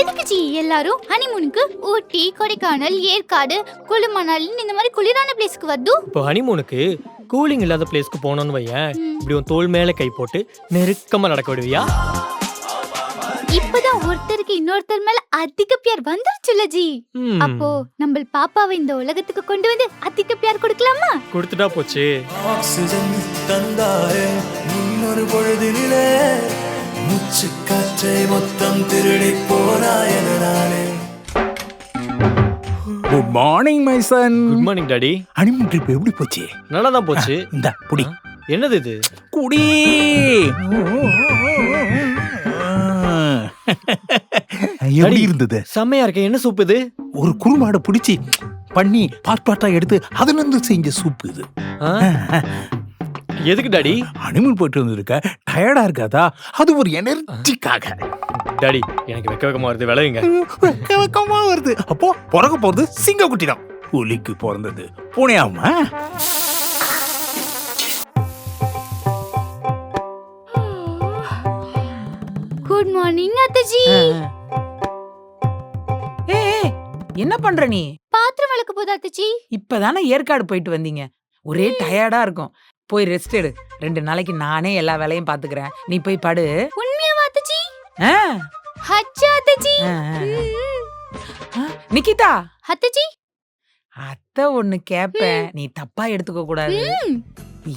எதுக்கு ஜி எல்லாரும் ஹனிமூனுக்கு ஊட்டி கொடைக்கானல் ஏற்காடு குளு இந்த மாதிரி குளிரான பிளேஸ்க்கு வந்து இப்போ ஹனிமூனுக்கு கூலிங் இல்லாத பிளேஸ்க்கு போனோம்னு வையேன். இப்படி உன் தோள் மேல கை போட்டு நெருக்கமா நடக்க விடுவியா? இப்பதான் ஒருத்தருக்கு இன்னொருத்தர் மேல அதிக பேர் வந்துருச்சுல ஜி. அப்போ நம்ம பாப்பாவை இந்த உலகத்துக்கு கொண்டு வந்து அதிக பேர் கொடுக்கலாமா? கொடுத்துட்டா போச்சு. ஆக்சிஜன் தந்தாயே முன்னொரு பொழுதினிலே மூச்சு காற்றை மொத்தம் திருடி போனாயனாலே good morning my son good morning daddy honeymoon trip எப்படி போச்சு நல்லா தான் போச்சு இந்த புடி என்னது இது குடி எப்படி இருந்தது செம்மையா இருக்க என்ன சூப் இது ஒரு குறுமாடை பிடிச்சி பண்ணி பாட் பாட்டா எடுத்து அதுல இருந்து செஞ்ச சூப் இது? எதுக்கு டாடி? ஹனிமூன் போயிட்டு வந்திருக்க. டயர்டா இருக்காதா? அது ஒரு எனர்ஜிக்காக டாடி எனக்கு வெக்க வெக்கமா வருது விளையுங்க. வெக்க வெக்கமா வருது. அப்போ பிறக்க போறது சிங்க குட்டி தான் புலிக்கு பிறந்தது. பூனையாமா? குட் மார்னிங் அத்தஜி. ஏய் என்ன பண்ற நீ? பாத்திரம் வளர்க்க போதா அத்தஜி. இப்பதானே ஏற்காடு போயிட்டு வந்தீங்க. ஒரே டயர்டா இருக்கும். போய் ரெஸ்ட் எடு. ரெண்டு நாளைக்கு நானே எல்லா வேலையும் பாத்துக்கிறேன். நீ போய் படு. உண்மையாவா அத்தஜி ஆ. ம். ஆ, நிக்கிதா? அத்தஜி அத்தை ஒண்ணு கேப்பேன். நீ தப்பா எடுத்துக்க கூடாது. ம்.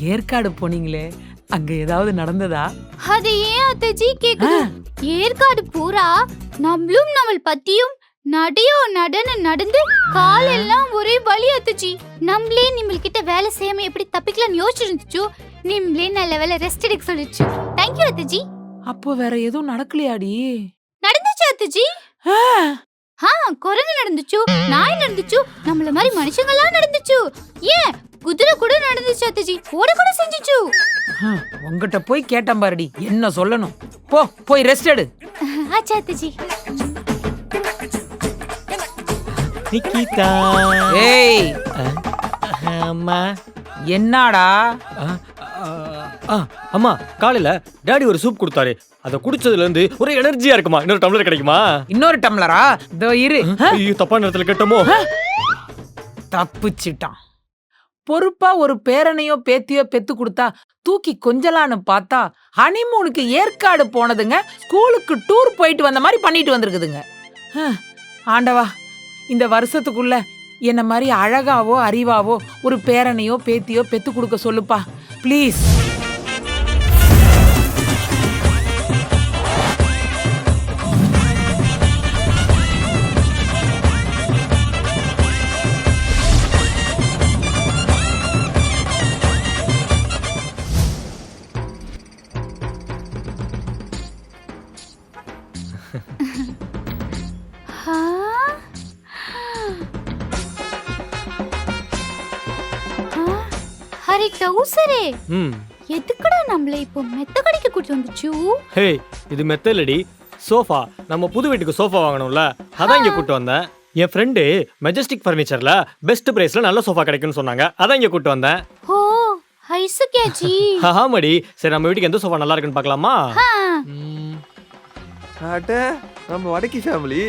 ஏற்காடு போனீங்களே. அங்க ஏதாவது நடந்ததா? அது ஏன் அத்தஜி கேக்குது. ஏற்காடு பூரா நம்மளும் நம்மள் பத்தியும் நடையோ நடன நடந்து காலெல்லாம் ஒரே வலி அத்துச்சு நம்மளே நிம்மள்கிட்ட வேலை செய்யாம எப்படி தப்பிக்கலாம்னு யோசிச்சிருந்துச்சு. நிம்மளே நல்ல வேலை ரெஸ்ட் எடுக்க சொல்லிச்சு. தேங்க்யூ அத்துஜி அப்போ வேற எதுவும் நடக்கலையாடி? நடந்துச்சு அத்துஜி ஆ, குரங்கு நடந்துச்சு. நாய் நடந்துச்சு. நம்மள மாதிரி மனுஷங்களாம் நடந்துச்சு. ஏன்? குதிரை கூட நடந்துச்சு அத்துஜி ஓட கூட செஞ்சுச்சு. உன்கிட்ட போய் கேட்டேன் பாருடி. என்ன சொல்லணும்? போ போய் ரெஸ்ட் எடு. ஆச்சா அத்துஜி நிக்கிதா. ஏய். அம்மா. என்னடா? அம்மா காலையில டாடி ஒரு சூப் கொடுத்தாரு. அதை குடிச்சதுல இருந்து ஒரே எனர்ஜியா இருக்குமா? இன்னொரு டம்ளர் கிடைக்குமா? இன்னொரு டம்ளரா? இதோ இரு. ஐயோ தப்பான நேரத்துல கேட்டோமோ? தப்பிச்சிட்டான். பொறுப்பா ஒரு பேரனையோ பேத்தியோ பெத்து கொடுத்தா தூக்கி கொஞ்சலான்னு பார்த்தா ஹனிமூனுக்கு ஏற்காடு போனதுங்க ஸ்கூலுக்கு டூர் போயிட்டு வந்த மாதிரி பண்ணிட்டு வந்திருக்குதுங்க. ஆண்டவா. இந்த வருஷத்துக்குள்ள என்ன மாதிரி அழகாவோ அறிவாவோ ஒரு பேரனையோ பேத்தியோ பெத்து கொடுக்க சொல்லுப்பா. ப்ளீஸ் டவுசரே ம். எதுக்குடா நம்மள இப்போ மெத்த கடைக்கு கூட்டி வந்துச்சு? ஹே இது மெத்தலடி சோஃபா நம்ம புது வீட்டுக்கு சோஃபா வாங்கணும்ல. அதான் இங்க கூட்டு வந்தேன். என் ஃப்ரெண்டு மெஜஸ்டிக் ஃபர்னிச்சர்ல பெஸ்ட் பிரைஸ்ல நல்ல சோஃபா கிடைக்கும்னு சொன்னாங்க. அதான் இங்க கூட்டு வந்தேன். ஓ ஐசு கேஜி ஆமாடி. சரி நம்ம வீட்டுக்கு எந்த சோஃபா நல்லா இருக்குன்னு பார்க்கலாமா? அட நம்ம வடக்கி ஃபேமிலி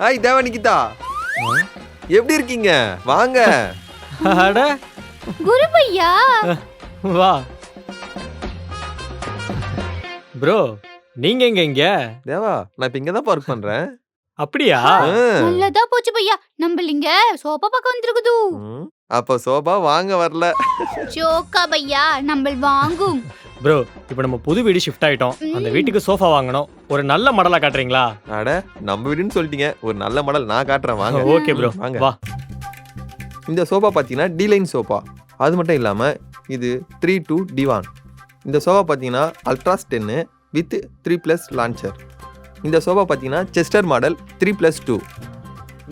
ஹாய் தேவா நிக்கிதா. எப்படி இருக்கீங்க? வாங்க. அட குரு பையா? வா. ப்ரோ நீங்க எங்க இங்க? தேவா நான் இப்ப இங்க தான் ஒர்க் பண்றேன். அப்படியா. நல்லதா போச்சு பையா. நம்ம இங்க சோபா பக்கம் வந்திருக்குது. ம், அப்ப சோபா வாங்க வரல. ஜோக்கா பையா நம்ம வாங்கும். ப்ரோ இப்போ நம்ம புது வீடு ஷிஃப்ட் ஆயிட்டோம். அந்த. வீட்டுக்கு சோஃபா வாங்கணும். ஒரு நல்ல மாடலா காட்டுறீங்களா? அட நம்ம வீடுன்னு சொல்லிட்டீங்க. ஒரு நல்ல மாடல் நான் காட்டுறேன். வாங்க. Okay bro. வாங்க. வா. இந்த சோஃபா பார்த்தீங்கன்னா டிலைன் சோஃபா அது மட்டும் இல்லாமல் இது த்ரீ டூ டிவான் இந்த சோஃபா பார்த்தீங்கன்னா Ultras ten with three plus launcher இந்த சோஃபா பார்த்தீங்கன்னா Chester model three plus two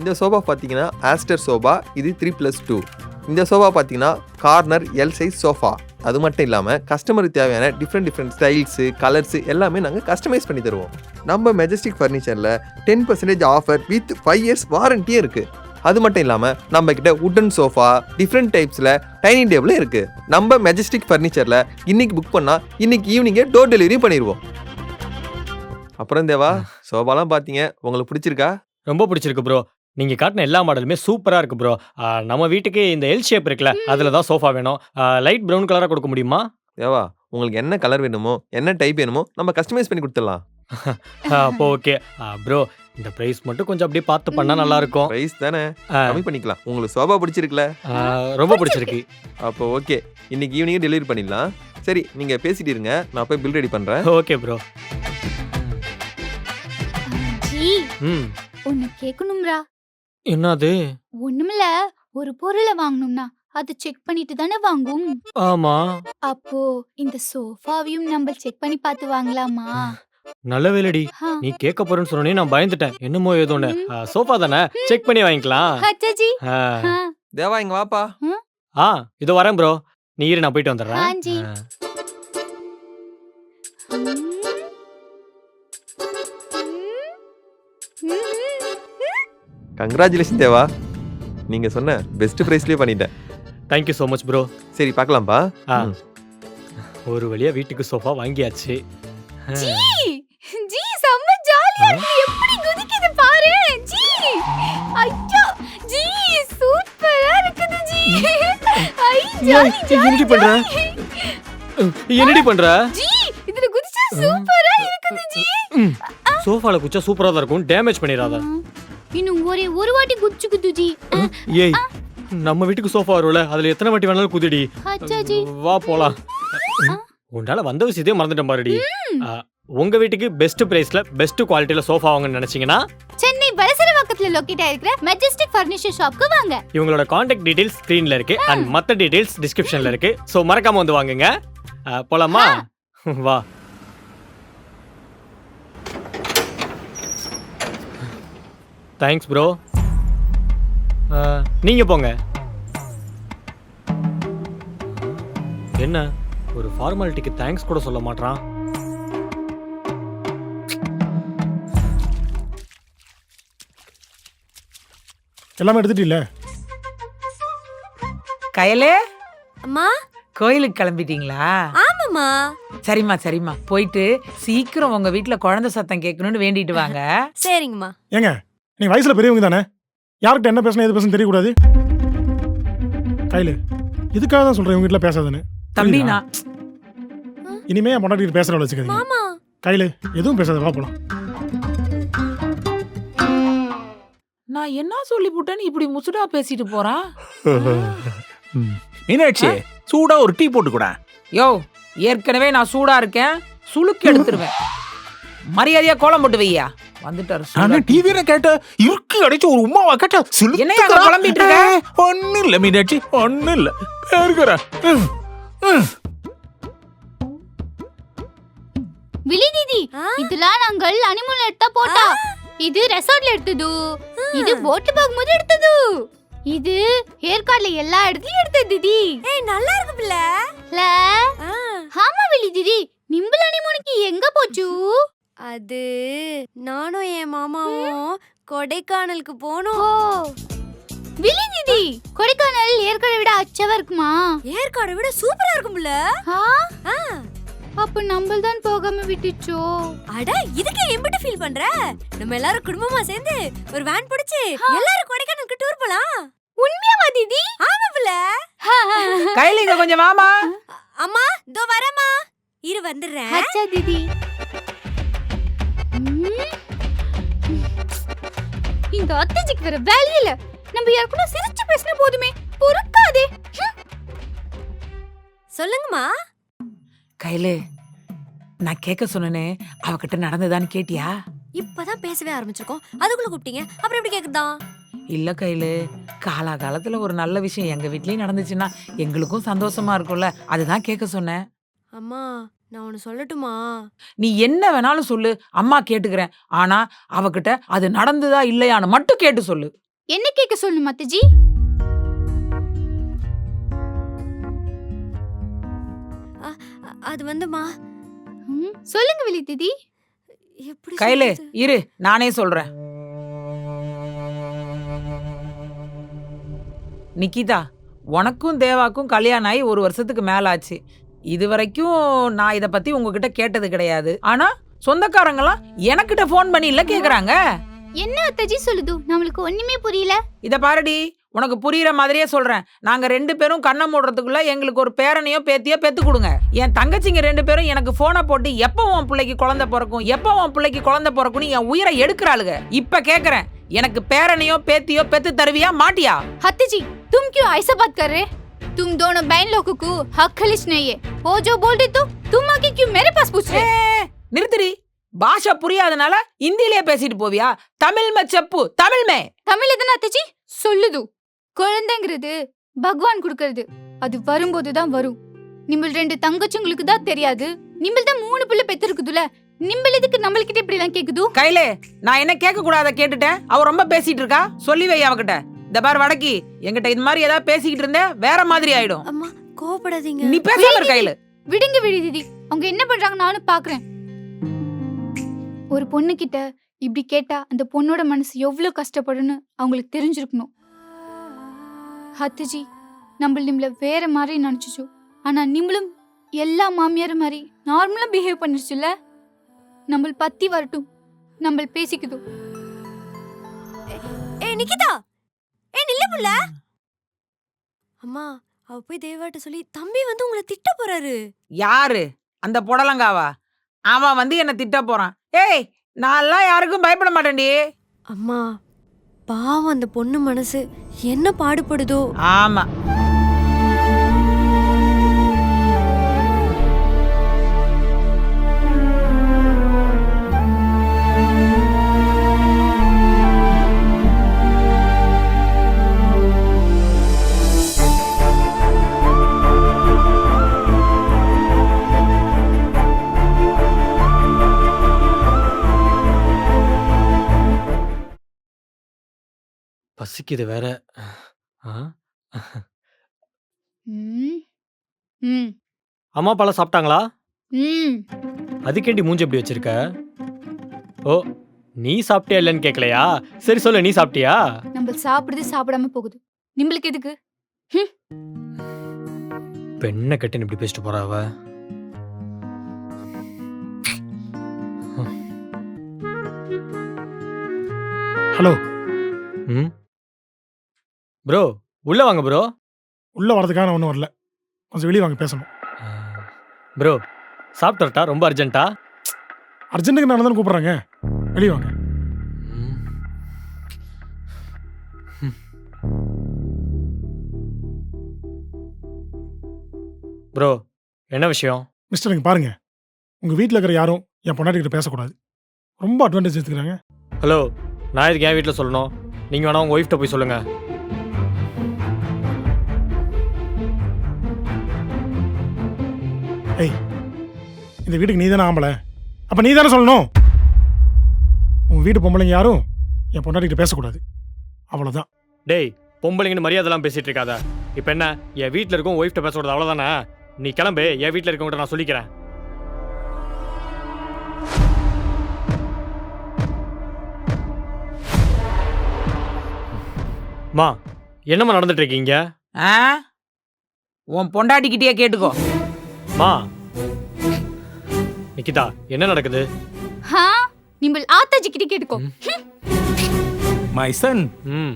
இந்த சோஃபா பார்த்தீங்கன்னா ஆஸ்டர் சோஃபா இது த்ரீ ப்ளஸ் டூ இந்த சோஃபா பார்த்தீங்கன்னா கார்னர் எல் சைஸ் சோஃபா. அது மட்டும் இல்லாமல் கஸ்டமருக்கு தேவையான டிஃப்ரெண்ட் டிஃப்ரெண்ட் ஸ்டைல்ஸு கலர்ஸு எல்லாமே நாங்கள் கஸ்டமைஸ் பண்ணி தருவோம். நம்ம Majestic ஃபர்னிச்சரில் ten percentage offer with five years வாரண்டியும் இருக்குது அது மட்டும் இல்லாமல் நம்ம கிட்ட உட்டன் சோஃபா டிஃப்ரெண்ட் டைப்ஸில் டைனிங் டேபிளும் இருக்குது நம்ம மெஜஸ்டிக் ஃபர்னிச்சரில் இன்னைக்கு புக் பண்ணால் இன்னைக்கு ஈவினிங்கே டோர் டெலிவரி பண்ணிடுவோம் அப்புறம் தேவா சோபாலாம் பார்த்தீங்க உங்களுக்கு பிடிச்சிருக்கா? ரொம்ப பிடிச்சிருக்கு ப்ரோ நீங்க காட்டின எல்லா மாடலுமே சூப்பரா இருக்கு ப்ரோ நம்ம வீட்டுக்கு இந்த எல் ஷேப் இருக்குல்ல அதுல தான் சோஃபா வேணும். லைட் பிரவுன் கலரா கொடுக்க முடியுமா? தேவா உங்களுக்கு என்ன கலர் வேணுமோ என்ன டைப் வேணுமோ நம்ம கஸ்டமைஸ் பண்ணி கொடுத்துடலாம். அப்போ ஓகே. ப்ரோ இந்த பிரைஸ் மட்டும் கொஞ்சம் அப்படியே பார்த்து பண்ணா நல்லா இருக்கும் ப்ரைஸ் தானே கம்மி பண்ணிக்கலாம். உங்களுக்கு சோபா பிடிச்சிருக்குல? ரொம்ப பிடிச்சிருக்கு. அப்போ ஓகே. இன்னைக்கு ஈவினிங் டெலிவரி பண்ணிடலாம். சரி நீங்க பேசிட்டு இருங்க. நான் போய் பில் ரெடி பண்றேன். ஓகே ப்ரோ ம். ஒன்னு கேட்கணும்ரா என்னது? ஒண்ணுமில்ல. ஒரு பொருளை வாங்கணும்னா அது செக் பண்ணிட்டு தானே வாங்கும். ஆமா. அப்போ இந்த சோஃபாவையும் நம்ம செக் பண்ணி பார்த்து வாங்கலாமா? நல்ல வேலைடி. நீ கேட்க போறேன்னு சொன்னோனே நான் பயந்துட்டேன். என்னமோ ஏதோன்னு. சோஃபா தானே? செக் பண்ணி வாங்கிக்கலாம். அச்சாஜி ஆ. தேவா இங்க வாப்பா. ஆ? இதோ வரேன் ப்ரோ. நீ இரு நான் போயிட்டு வந்துடுறேன். ஆ. ம். கங்க்ராச்சுலேஷன் தேவா. நீங்க சொன்ன பெஸ்ட் ப்ரைஸ்லயே பண்ணிட்டேன். தேங்க்யூ ஸோ மச் ப்ரோ சரி பார்க்கலாம்ப்பா ஆ. ம். ஒரு வழியா வீட்டுக்கு சோஃபா வாங்கியாச்சு. என்னடி பண்ற? என்னடி பண்ற? ஜி இதுல குதிச்சா சூப்பரா இருக்குது ஜி. சோஃபால குச்சா சூப்பரா தான் இருக்கும். டேமேஜ் பண்ணிடாத. இன்னும் ஒரே ஒரு வாட்டி குதிச்சுக்குது ஜி. ஏய் நம்ம வீட்டுக்கு சோஃபா வரும்ல அதுல எத்தனை வாட்டி வேணாலும் குதிடி. வா போலாம். உன்னால வந்த விஷயத்தையே மறந்துட்டேன் பாருடி. உங்க வீட்டுக்கு பெஸ்ட் பிரைஸ்ல பெஸ்ட் குவாலிட்டில சோஃபா வாங்கன்னு நினைச்சீங்கன்னா சென்னை வலசரவாக்கத்துல லொக்கேட் ஆயிருக்கிற மெஜஸ்டிக் ஃபர்னிச்சர் ஷாப்க்கு வாங்க. இவங்களோட காண்டாக்ட் டீடைல்ஸ் ஸ்க்ரீன்ல இருக்கு. அண்ட் மத்த டீடைல்ஸ் டிஸ்கிரிப்ஷன்ல இருக்கு. சோ மறக்காம வந்து வாங்குங்க. ஆ, போலாமா? வா. தேங்க்ஸ் ப்ரோ நீங்க போங்க. என்ன? ஒரு ஃபார்மாலிட்டிக்கு தேங்க்ஸ் கூட சொல்ல மாட்றான். எல்லாமே எடுத்துட்டில்ல? கயலே? அம்மா? கோயிலுக்கு கிளம்பிட்டீங்களா? ஆமாம்மா. சரிம்மா சரிம்மா. போயிட்டு சீக்கிரம் உங்க வீட்ல குழந்தை சத்தம் கேட்கணும்னு வேண்டிட்டு வாங்க. சரிங்கம்மா. ஏங்க நீ வயசுல பெரியவங்க தானே? யார்கிட்ட என்ன பேசணும் எது பேசணும் தெரியக்கூடாது? கையில இதுக்காக தான் சொல்றேன் இவங்க வீட்டுல பேசாதுன்னு? தம்பி? நான் இனிமே என் பொண்டாட்டி பேசுற வச்சுக்காதீங்க. மாமா. கையில எதுவும் பேசாத வா போலாம். நான் என்ன சொல்லி போட்டேன்னு இப்படி முசுடா பேசிட்டு போறான் மீனாட்சி சூடா ஒரு டீ போட்டு கூட யோ ஏற்கனவே நான் சூடா இருக்கேன். சுளுக்கு எடுத்துருவேன். மரியாதையா கோலம் போட்டு வையா. வந்துட்டாரு சூடா. நான் டிவியில கேட்ட இருக்கு அடைச்சு ஒரு உமாவா கேட்ட என்னய்யா அங்க புலம்பிட்டு இருக்க? ஒன்னும் இல்ல மீனாட்சி ஒன்னும் இல்ல. இருக்கிற விழி தீதி? இதெல்லாம் நாங்கள் அனிமல் எடுத்தா போட்டா. இது ரெசார்ட்ல எடுத்தது. இது போட்டு போகும்போது எடுத்தது. இது ஏற்காடுல எல்லா இடத்துலயும் எடுத்தது தீதி. ஏய் நல்லா இருக்கு பிள்ளை. ல ஆமா விழி தீதி. நிம்பிள் அனிமோனுக்கு எங்க போச்சு? அது நானும் என் மாமாவும் கொடைக்கானலுக்கு போனோம். விழி தீதி. கொடைக்கானல் ஏற்காடை விட அச்சவா இருக்குமா? ஏற்காடை விட சூப்பரா இருக்கும் பிள்ளை. ஆ? ஆ, அப்ப நம்ம தான் போகாம விட்டுச்சோ? அட இதுக்கு எம்பிட்டு ஃபீல் பண்ற? நம்ம எல்லாரும் குடும்பமா சேர்ந்து ஒரு வேன் பிடிச்சு எல்லாரும் கொடைக்கானலுக்கு டூர் போலாம். உண்மையாவா தீதி? ஆமா பிள்ளை. கையில இங்க கொஞ்சம் வாமா. அம்மா இதோ வரேம்மா. இரு வந்துடுறேன். அச்சா தீதி. இந்த அத்தைஜிக்கு வேற வேலையே இல்ல. நம்ம யாருக்குள்ள சிரிச்சு பேசினா போதுமே. பொறுக்காதே. சொல்லுங்கம்மா. கையில நான் கேட்க சொன்னனே அவகிட்ட நடந்ததான்னு கேட்டியா? இப்பதான் பேசவே ஆரம்பிச்சிருக்கோம். அதுக்குள்ள கூப்பிட்டீங்க. அப்புறம் எப்படி கேக்குதா இல்ல கையில காலாகாலத்துல ஒரு நல்ல விஷயம் எங்க வீட்லயும் நடந்துச்சுன்னா எங்களுக்கும் சந்தோஷமா இருக்கும்ல. அதுதான் கேட்க சொன்னேன். அம்மா நான் ஒன்னு சொல்லட்டுமா? நீ என்ன வேணாலும் சொல்லு. அம்மா கேட்டுக்கிறேன். ஆனா அவகிட்ட அது நடந்ததா இல்லையான்னு மட்டும் கேட்டு சொல்லு. என்ன கேட்க சொல்லணும் அத்தைஜி அது வந்துமா? ம், சொல்லுங்க விழி தீதி. எப்படி கையில? இரு நானே சொல்றேன். நிக்கிதா உனக்கும் தேவாக்கும் கல்யாணம் ஆகி ஒரு வருஷத்துக்கு மேல ஆச்சு இது வரைக்கும் நான் இத பத்தி உங்ககிட்ட கேட்டது கிடையாது. ஆனா சொந்தக்காரங்களாம் எனக்கிட்ட ஃபோன் பண்ணி இல்ல கேக்குறாங்க. என்ன அத்தாஜி சொல்லுது? நம்மளுக்கு ஒண்ணுமே புரியல. இத பாருடி உனக்கு புரியுற மாதிரியே சொல்றேன் நாங்க ரெண்டு பேரும் கண்ணை மூடுறதுக்குள்ள எங்களுக்கு ஒரு பேரனையோ பேத்தியோ பெத்து கொடுங்க என் தங்கச்சிங்க ரெண்டு பேரும் எனக்கு போனை போட்டு எப்போ உன் பிள்ளைக்கு குழந்தை பிறக்கும் எப்போ உன் பிள்ளைக்கு குழந்தை பிறக்கும்னு என் உயிரை எடுக்கிறாளுங்க இப்ப கேக்குறேன் எனக்கு பேரனையோ பேத்தியோ பெத்து தருவியா மாட்டியா हत्ती जी तुम क्यों ऐसा बात कर रहे तुम दोनों बहन लोगों को हक खलिश नहीं है वो जो बोल रही तो तुम आके क्यों मेरे पास पूछ रहे ஏ, நிறுத்துடி பாஷை புரியாதனால இந்தியிலேயே பேசிட்டு போவியா தமிழ் மே செப்பு தமிழ் மே தமிழ் எதுனா அத்தாச்சி சொல்லுது குழந்தைங்கிறது பகவான் கொடுக்கறது. அது வரும்போது தான் வரும். நிம்பள் ரெண்டு தங்கச்சிங்களுக்கு தான் தெரியாது. நிம்பள் தான் மூணு பிள்ளை பெத்திருக்குதுல நிம்பள் எதுக்கு நம்மள்கிட்ட இப்படி எல்லாம் கேக்குது? கையிலே நான் என்ன கேட்க கூடாத கேட்டுட்டேன். அவ ரொம்ப பேசிட்டு இருக்கா சொல்லி வை அவகிட்ட. இந்த பார் வடக்கி என்கிட்ட இது மாதிரி ஏதாவது பேசிக்கிட்டு இருந்தே வேற மாதிரி ஆயிடும். அம்மா கோவப்படாதீங்க. நீ பேசாம இரு கையில விடுங்க விடு தீதி. அவங்க என்ன பண்றாங்க நானும் பாக்குறேன். ஒரு பொண்ணு கிட்ட இப்படி கேட்டா அந்த பொண்ணோட மனசு எவ்வளவு கஷ்டப்படுன்னு அவங்களுக்கு தெரிஞ்சிருக்கணும். ஹத்துஜி நம்ம நிம்மள வேற மாதிரி நினைச்சுச்சோ. ஆனா நிம்மளும் எல்லா மாமியார் மாதிரி நார்மலா பிஹேவ் பண்ணிருச்சுல நம்ம பத்தி வரட்டும். நம்ம பேசிக்குது. ஏ நிக்கிதா! ஏ நில்ல புள்ள! அம்மா அவ போய் தேவாட்ட சொல்லி தம்பி வந்து உங்களை திட்ட போறாரு. யாரு? அந்த புடலங்காவா? அவன் வந்து என்ன திட்ட போறான். ஏய் நான்லாம் யாருக்கும் பயப்பட மாட்டேன்டி. அம்மா பாவம் அந்த பொண்ணு மனசு. என்ன பாடுபடுதோ? ஆமா. பசிக்குது வேற. ஆ? ம். ம். அம்மா அப்பாலாம் சாப்பிட்டாங்களா? ம். அதுக்கேண்டி மூஞ்சி எப்படி வச்சிருக்க? ஓ நீ சாப்பிட்டியா இல்லைன்னு கேட்கலையா சரி சொல்லு நீ சாப்பிட்டியா? நம்ம சாப்பிடுறது சாப்பிடாம போகுது. நிம்பளுக்கு எதுக்கு? பெண்ணை கட்டின்னு இப்படி பேசிட்டு போறா அவ. ஹலோ. ம்? ப்ரோ உள்ள வாங்க ப்ரோ உள்ள வரதுக்காக நான் ஒன்றும் வரல. கொஞ்சம் வெளியே வாங்க பேசணும். ப்ரோ சாப்பிட்டு வரட்டா? ரொம்ப அர்ஜென்ட்டா அர்ஜென்ட்டுக்கு நான் தானே கூப்பிட்றாங்க? வெளியே வாங்க. ப்ரோ என்ன விஷயம்? மிஸ்டர் இங்க பாருங்க. உங்க வீட்டில் இருக்கிற யாரும் என் பொண்டாட்டி கிட்ட பேசக்கூடாது. ரொம்ப அட்வான்டேஜ் எடுத்துக்கிறாங்க. ஹலோ நான் இதுக்கு என் வீட்டில் சொல்லணும்? நீங்கள் வேணா உங்கள் ஒய்ஃப்ட்ட போய் சொல்லுங்க. ஏய் இந்த வீட்டுக்கு நீ தானே ஆம்பளை? அப்போ நீ தானே சொல்லணும்? உன் வீட்டு பொம்பளைங்க யாரும் என் பொண்டாட்டி கிட்ட பேசக்கூடாது. அவ்வளோதான் டேய் பொம்பளைங்கன்னு மரியாதைலாம் பேசிட்டு இருக்காத. இப்போ என்ன என் வீட்டில் இருக்கும் ஒய்ஃப்ட்ட பேசக்கூடாது அவ்வளோதானே நீ கிளம்பு என் வீட்டில் இருக்கவங்ககிட்ட நான் சொல்லிக்கிறேன். மா என்னம்மா நடந்துட்டு இருக்கீங்க? ஆ? உன் பொண்டாட்டிக்கிட்டே கேட்டுக்கோ. மா. நிக்கிதா என்ன நடக்குது? ஹா நிம்பள் ஆத்தாஜி கிட்ட கேட்டுக்கோ. மைசன் ம்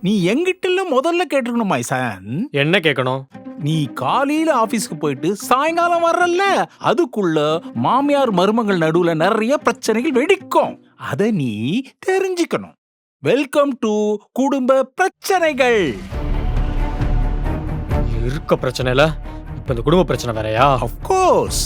நீ எங்கிட்ட முதல்ல கேட்டிருக்கணும் மைசன் என்ன கேட்கணும் நீ காலையில ஆபீஸ்க்கு போயிட்டு சாயங்காலம் வர்றல்ல அதுக்குள்ள மாமியார் மருமகள் நடுவுல நிறைய பிரச்சனைகள் வெடிக்கும். அத நீ தெரிஞ்சுக்கணும். வெல்கம் டு குடும்ப பிரச்சனைகள். இருக்க பிரச்சனை இல்ல இப்போ இந்த குடும்ப பிரச்சனை வேறையா? அஃப்கோர்ஸ்